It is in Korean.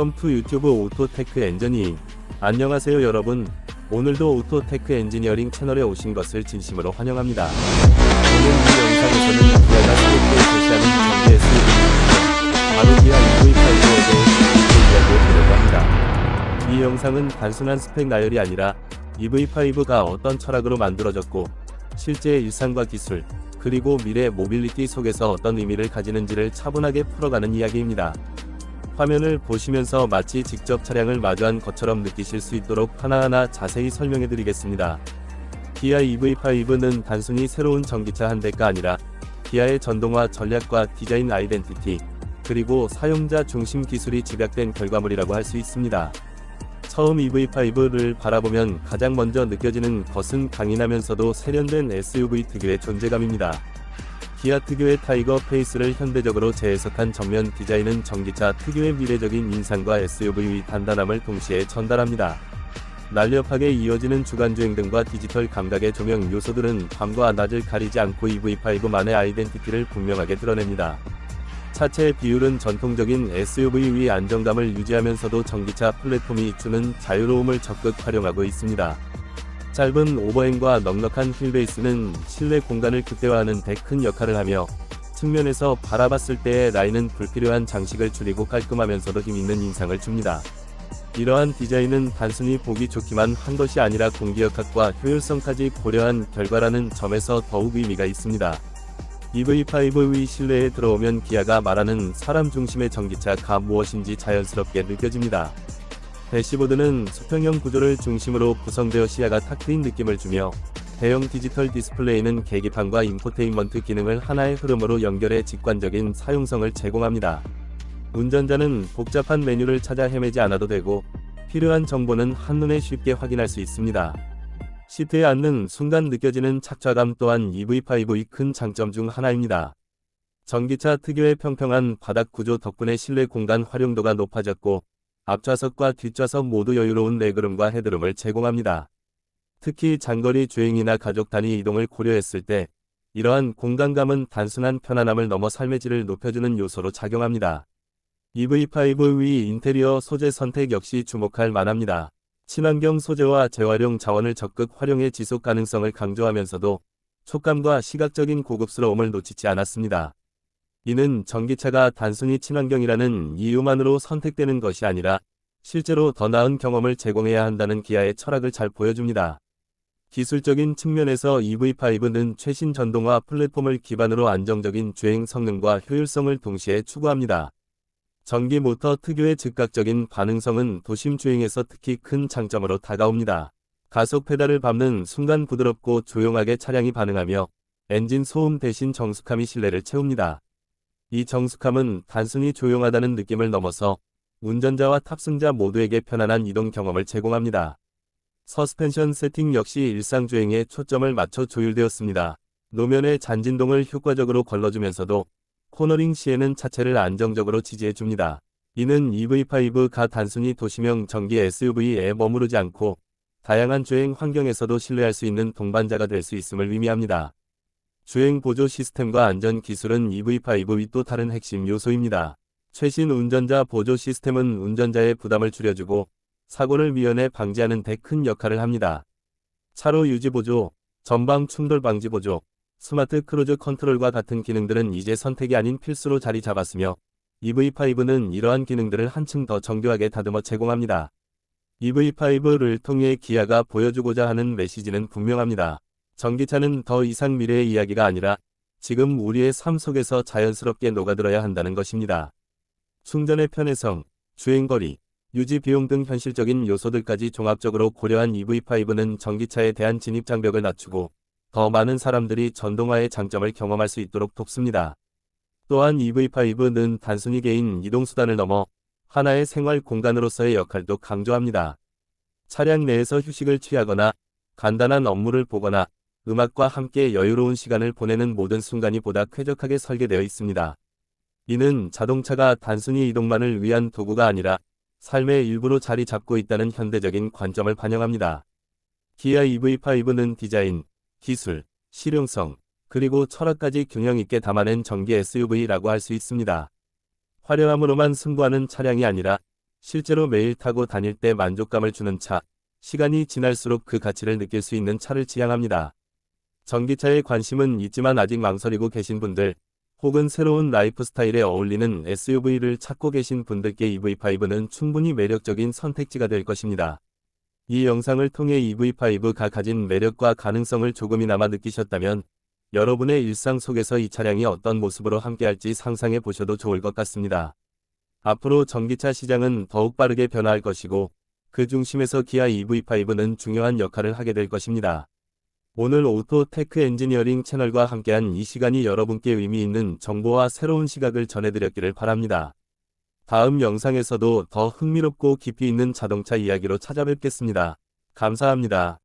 웰컴 투 유튜브 오토테크 엔지니어링 안녕하세요 여러분. 오늘도 오토테크 엔지니어링 채널에 오신 것을 진심으로 환영합니다. 오늘 이 영상에서는 기아가 스펙에 제시하는 전기 SUV 바로 기아 EV8에 대해 이야기해보려고 합니다. 이 영상은 단순한 스펙 나열이 아니라 EV5가 어떤 철학으로 만들어졌고 실제 일상과 기술 그리고 미래 모빌리티 속에서 어떤 의미를 가지는지를 차분하게 풀어가는 이야기입니다. 화면을 보시면서 마치 직접 차량을 마주한 것처럼 느끼실 수 있도록 하나하나 자세히 설명해 드리겠습니다. 기아 EV5는 단순히 새로운 전기차 한 대가 아니라 기아의 전동화 전략과 디자인 아이덴티티, 그리고 사용자 중심 기술이 집약된 결과물이라고 할 수 있습니다. 처음 EV5를 바라보면 가장 먼저 느껴지는 것은 강인하면서도 세련된 SUV 특유의 존재감입니다. 기아 특유의 타이거 페이스를 현대적으로 재해석한 정면 디자인은 전기차 특유의 미래적인 인상과 SUV의 단단함을 동시에 전달합니다. 날렵하게 이어지는 주간주행 등과 디지털 감각의 조명 요소들은 밤과 낮을 가리지 않고 EV5만의 아이덴티티를 분명하게 드러냅니다. 차체의 비율은 전통적인 SUV의 안정감을 유지하면서도 전기차 플랫폼이 주는 자유로움을 적극 활용하고 있습니다. 짧은 오버행과 넉넉한 휠베이스는 실내 공간을 극대화하는 데 큰 역할을 하며 측면에서 바라봤을 때의 라인은 불필요한 장식을 줄이고 깔끔하면서도 힘있는 인상을 줍니다. 이러한 디자인은 단순히 보기 좋기만 한 것이 아니라 공기역학과 효율성까지 고려한 결과라는 점에서 더욱 의미가 있습니다. EV5의 실내에 들어오면 기아가 말하는 사람 중심의 전기차가 무엇인지 자연스럽게 느껴집니다. 대시보드는 수평형 구조를 중심으로 구성되어 시야가 탁 트인 느낌을 주며 대형 디지털 디스플레이는 계기판과 인포테인먼트 기능을 하나의 흐름으로 연결해 직관적인 사용성을 제공합니다. 운전자는 복잡한 메뉴를 찾아 헤매지 않아도 되고 필요한 정보는 한눈에 쉽게 확인할 수 있습니다. 시트에 앉는 순간 느껴지는 착좌감 또한 EV5의 큰 장점 중 하나입니다. 전기차 특유의 평평한 바닥 구조 덕분에 실내 공간 활용도가 높아졌고 앞좌석과 뒷좌석 모두 여유로운 레그룸과 헤드룸을 제공합니다. 특히 장거리 주행이나 가족 단위 이동을 고려했을 때 이러한 공간감은 단순한 편안함을 넘어 삶의 질을 높여주는 요소로 작용합니다. EV5의 인테리어 소재 선택 역시 주목할 만합니다. 친환경 소재와 재활용 자원을 적극 활용해 지속 가능성을 강조하면서도 촉감과 시각적인 고급스러움을 놓치지 않았습니다. 이는 전기차가 단순히 친환경이라는 이유만으로 선택되는 것이 아니라 실제로 더 나은 경험을 제공해야 한다는 기아의 철학을 잘 보여줍니다. 기술적인 측면에서 EV5는 최신 전동화 플랫폼을 기반으로 안정적인 주행 성능과 효율성을 동시에 추구합니다. 전기 모터 특유의 즉각적인 반응성은 도심 주행에서 특히 큰 장점으로 다가옵니다. 가속 페달을 밟는 순간 부드럽고 조용하게 차량이 반응하며 엔진 소음 대신 정숙함이 실내를 채웁니다. 이 정숙함은 단순히 조용하다는 느낌을 넘어서 운전자와 탑승자 모두에게 편안한 이동 경험을 제공합니다. 서스펜션 세팅 역시 일상주행에 초점을 맞춰 조율되었습니다. 노면의 잔진동을 효과적으로 걸러주면서도 코너링 시에는 차체를 안정적으로 지지해줍니다. 이는 EV5가 단순히 도시명 전기 SUV에 머무르지 않고 다양한 주행 환경에서도 신뢰할 수 있는 동반자가 될 수 있음을 의미합니다. 주행 보조 시스템과 안전 기술은 EV5의 또 다른 핵심 요소입니다. 최신 운전자 보조 시스템은 운전자의 부담을 줄여주고 사고를 미연에 방지하는 데 큰 역할을 합니다. 차로 유지 보조, 전방 충돌 방지 보조, 스마트 크루즈 컨트롤과 같은 기능들은 이제 선택이 아닌 필수로 자리 잡았으며 EV5는 이러한 기능들을 한층 더 정교하게 다듬어 제공합니다. EV5를 통해 기아가 보여주고자 하는 메시지는 분명합니다. 전기차는 더 이상 미래의 이야기가 아니라 지금 우리의 삶 속에서 자연스럽게 녹아들어야 한다는 것입니다. 충전의 편의성, 주행거리, 유지 비용 등 현실적인 요소들까지 종합적으로 고려한 EV5는 전기차에 대한 진입 장벽을 낮추고 더 많은 사람들이 전동화의 장점을 경험할 수 있도록 돕습니다. 또한 EV5는 단순히 개인 이동수단을 넘어 하나의 생활 공간으로서의 역할도 강조합니다. 차량 내에서 휴식을 취하거나 간단한 업무를 보거나 음악과 함께 여유로운 시간을 보내는 모든 순간이 보다 쾌적하게 설계되어 있습니다. 이는 자동차가 단순히 이동만을 위한 도구가 아니라 삶의 일부로 자리 잡고 있다는 현대적인 관점을 반영합니다. 기아 EV5는 디자인, 기술, 실용성, 그리고 철학까지 균형 있게 담아낸 전기 SUV라고 할 수 있습니다. 화려함으로만 승부하는 차량이 아니라 실제로 매일 타고 다닐 때 만족감을 주는 차, 시간이 지날수록 그 가치를 느낄 수 있는 차를 지향합니다. 전기차에 관심은 있지만 아직 망설이고 계신 분들, 혹은 새로운 라이프 스타일에 어울리는 SUV를 찾고 계신 분들께 EV5는 충분히 매력적인 선택지가 될 것입니다. 이 영상을 통해 EV5가 가진 매력과 가능성을 조금이나마 느끼셨다면 여러분의 일상 속에서 이 차량이 어떤 모습으로 함께할지 상상해 보셔도 좋을 것 같습니다. 앞으로 전기차 시장은 더욱 빠르게 변화할 것이고 그 중심에서 기아 EV5는 중요한 역할을 하게 될 것입니다. 오늘 오토 테크 엔지니어링 채널과 함께한 이 시간이 여러분께 의미 있는 정보와 새로운 시각을 전해드렸기를 바랍니다. 다음 영상에서도 더 흥미롭고 깊이 있는 자동차 이야기로 찾아뵙겠습니다. 감사합니다.